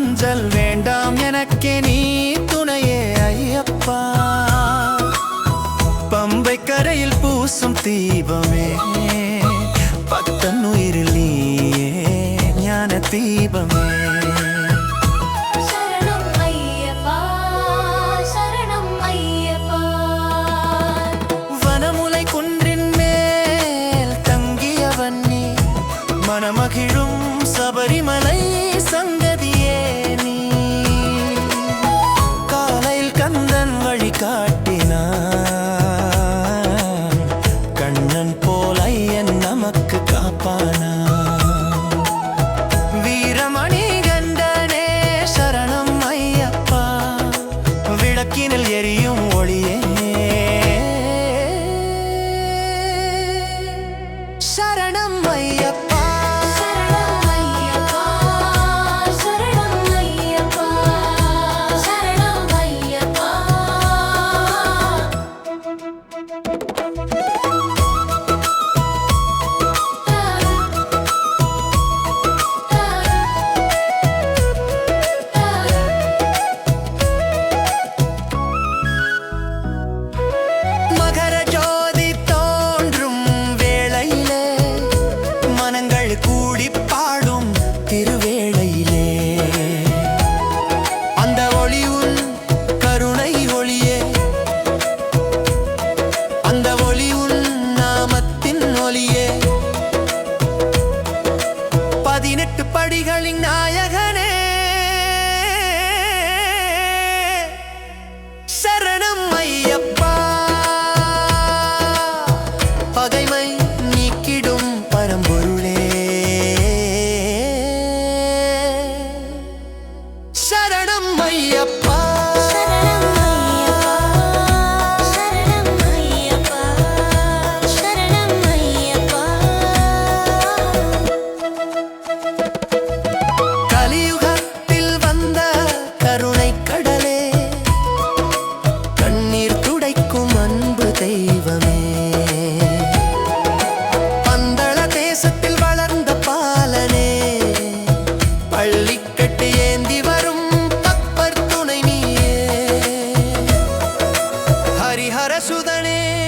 அஞ்சல் வேண்டாம் எனக்கே நீ துணையே ஐயப்பா. பம்பை கரையில் பூசும் தீபமே. வாக்கினில் எரியும் ಹರಸುದಣೇ.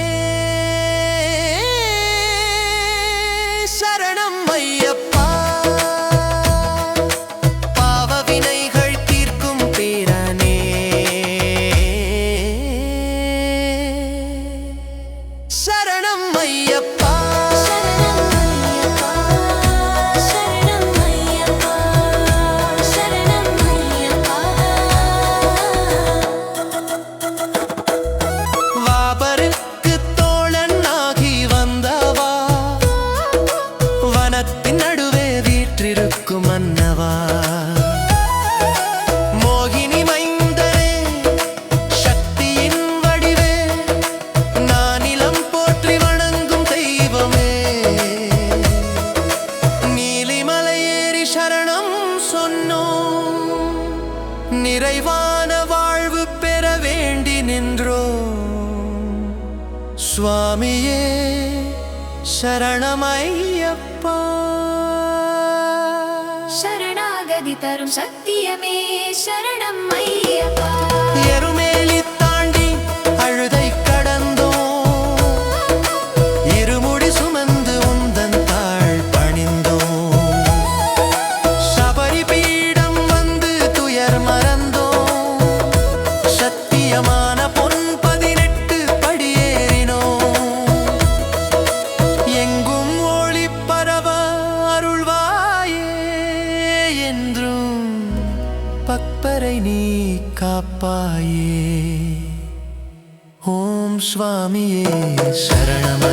சுவாமியே சரணமையப்பா சரணாகதி தரும் சத்தியமே சரணம் ஐயப்பா எருமேலி कापाये ॐ स्वामिये शरणम